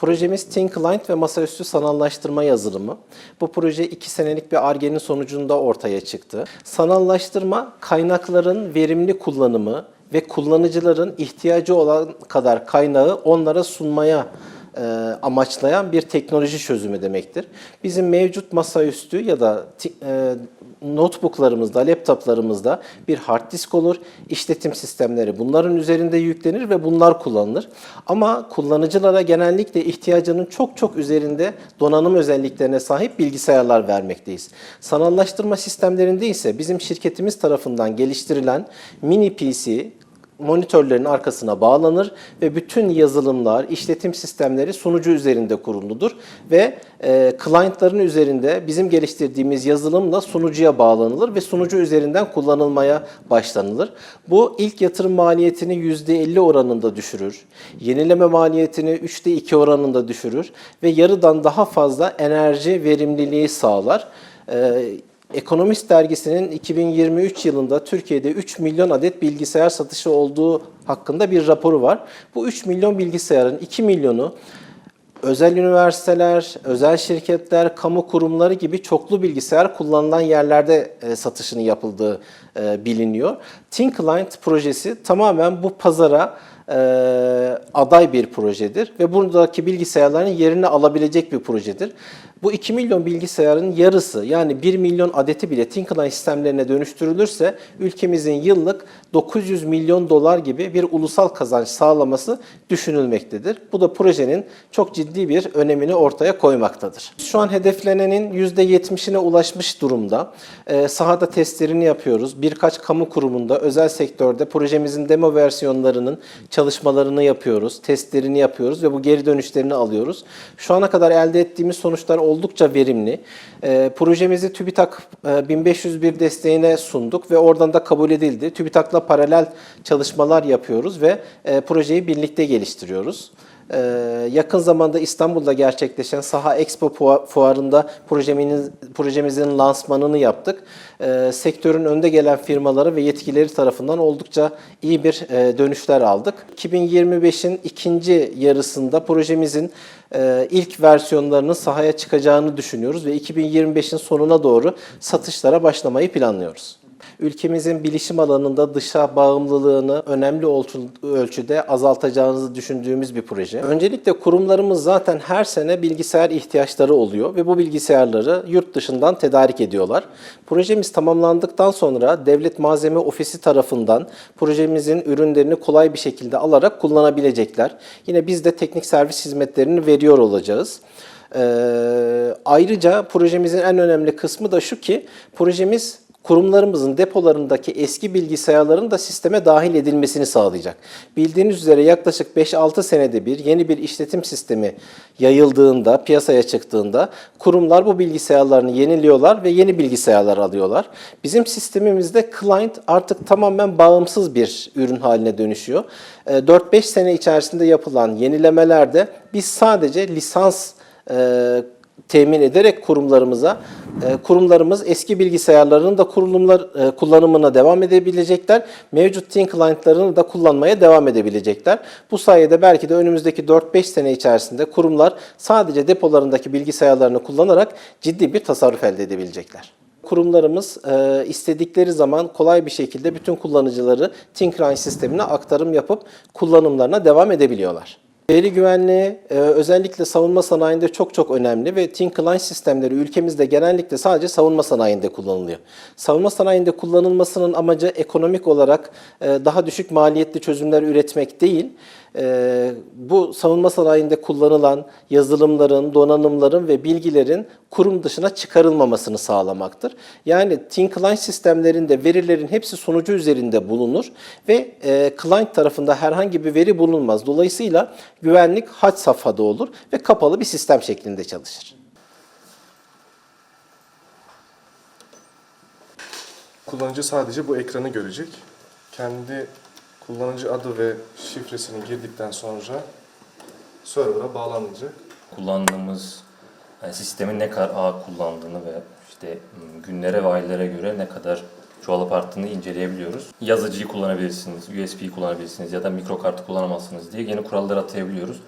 Projemiz Think Client ve masaüstü sanallaştırma yazılımı. Bu proje 2 senelik bir ARGE'nin sonucunda ortaya çıktı. Sanallaştırma kaynakların verimli kullanımı ve kullanıcıların ihtiyacı olan kadar kaynağı onlara sunmaya e, amaçlayan bir teknoloji çözümü demektir. Bizim mevcut masaüstü ya da e, notebooklarımızda, laptoplarımızda bir hard disk olur. İşletim sistemleri bunların üzerinde yüklenir ve bunlar kullanılır. Ama kullanıcılara genellikle ihtiyacının çok çok üzerinde donanım özelliklerine sahip bilgisayarlar vermekteyiz. Sanallaştırma sistemlerinde ise bizim şirketimiz tarafından geliştirilen mini PC, monitörlerin arkasına bağlanır ve bütün yazılımlar, işletim sistemleri sunucu üzerinde kuruludur ve e, client'ların üzerinde bizim geliştirdiğimiz yazılımla sunucuya bağlanılır ve sunucu üzerinden kullanılmaya başlanılır. Bu ilk yatırım maliyetini %50 oranında düşürür. Yenileme maliyetini 3'te 2 oranında düşürür ve yarıdan daha fazla enerji verimliliği sağlar. E, Ekonomist dergisinin 2023 yılında Türkiye'de 3 milyon adet bilgisayar satışı olduğu hakkında bir raporu var. Bu 3 milyon bilgisayarın 2 milyonu özel üniversiteler, özel şirketler, kamu kurumları gibi çoklu bilgisayar kullanılan yerlerde e, satışının yapıldığı e, biliniyor. Think Client projesi tamamen bu pazara e, aday bir projedir ve buradaki bilgisayarların yerini alabilecek bir projedir. Bu 2 milyon bilgisayarın yarısı yani 1 milyon adeti bile Tinkline sistemlerine dönüştürülürse ülkemizin yıllık 900 milyon dolar gibi bir ulusal kazanç sağlaması düşünülmektedir. Bu da projenin çok ciddi bir önemini ortaya koymaktadır. Şu an hedeflenenin %70'ine ulaşmış durumda. Ee, sahada testlerini yapıyoruz. Birkaç kamu kurumunda, özel sektörde projemizin demo versiyonlarının çalışmalarını yapıyoruz, testlerini yapıyoruz ve bu geri dönüşlerini alıyoruz. Şu ana kadar elde ettiğimiz sonuçlar oldukça verimli. Ee, projemizi TÜBİTAK e, 1501 desteğine sunduk ve oradan da kabul edildi. TÜBİTAK'la paralel çalışmalar yapıyoruz ve e, projeyi birlikte geliştiriyoruz. Ee, yakın zamanda İstanbul'da gerçekleşen Saha Expo Fuar- fuarında projemizin, projemizin lansmanını yaptık. Ee, sektörün önde gelen firmaları ve yetkileri tarafından oldukça iyi bir e, dönüşler aldık. 2025'in ikinci yarısında projemizin e, ilk versiyonlarının sahaya çıkacağını düşünüyoruz ve 2025'in sonuna doğru satışlara başlamayı planlıyoruz. Ülkemizin bilişim alanında dışa bağımlılığını önemli ölçü- ölçüde azaltacağınızı düşündüğümüz bir proje. Öncelikle kurumlarımız zaten her sene bilgisayar ihtiyaçları oluyor ve bu bilgisayarları yurt dışından tedarik ediyorlar. Projemiz tamamlandıktan sonra Devlet Malzeme Ofisi tarafından projemizin ürünlerini kolay bir şekilde alarak kullanabilecekler. Yine biz de teknik servis hizmetlerini veriyor olacağız. Ee, ayrıca projemizin en önemli kısmı da şu ki projemiz kurumlarımızın depolarındaki eski bilgisayarların da sisteme dahil edilmesini sağlayacak. Bildiğiniz üzere yaklaşık 5-6 senede bir yeni bir işletim sistemi yayıldığında, piyasaya çıktığında kurumlar bu bilgisayarlarını yeniliyorlar ve yeni bilgisayarlar alıyorlar. Bizim sistemimizde client artık tamamen bağımsız bir ürün haline dönüşüyor. Ee, 4-5 sene içerisinde yapılan yenilemelerde biz sadece lisans e, temin ederek kurumlarımıza e, kurumlarımız eski bilgisayarlarının da kurulumlar e, kullanımına devam edebilecekler. Mevcut Think Client'larını da kullanmaya devam edebilecekler. Bu sayede belki de önümüzdeki 4-5 sene içerisinde kurumlar sadece depolarındaki bilgisayarlarını kullanarak ciddi bir tasarruf elde edebilecekler. Kurumlarımız e, istedikleri zaman kolay bir şekilde bütün kullanıcıları Think Client sistemine aktarım yapıp kullanımlarına devam edebiliyorlar. Veri güvenliği e, özellikle savunma sanayinde çok çok önemli ve Think Client sistemleri ülkemizde genellikle sadece savunma sanayinde kullanılıyor. Savunma sanayinde kullanılmasının amacı ekonomik olarak e, daha düşük maliyetli çözümler üretmek değil, e, bu savunma sanayinde kullanılan yazılımların, donanımların ve bilgilerin kurum dışına çıkarılmamasını sağlamaktır. Yani Think Client sistemlerinde verilerin hepsi sunucu üzerinde bulunur ve e, client tarafında herhangi bir veri bulunmaz. Dolayısıyla güvenlik had safhada olur ve kapalı bir sistem şeklinde çalışır. Kullanıcı sadece bu ekranı görecek. Kendi kullanıcı adı ve şifresini girdikten sonra server'a bağlanacak. kullandığımız yani sistemin ne kadar ağ kullandığını ve işte m, günlere ve aylara göre ne kadar çoğalıp arttığını inceleyebiliyoruz. Yazıcıyı kullanabilirsiniz, USB kullanabilirsiniz ya da mikro kartı kullanamazsınız diye yeni kurallar atayabiliyoruz.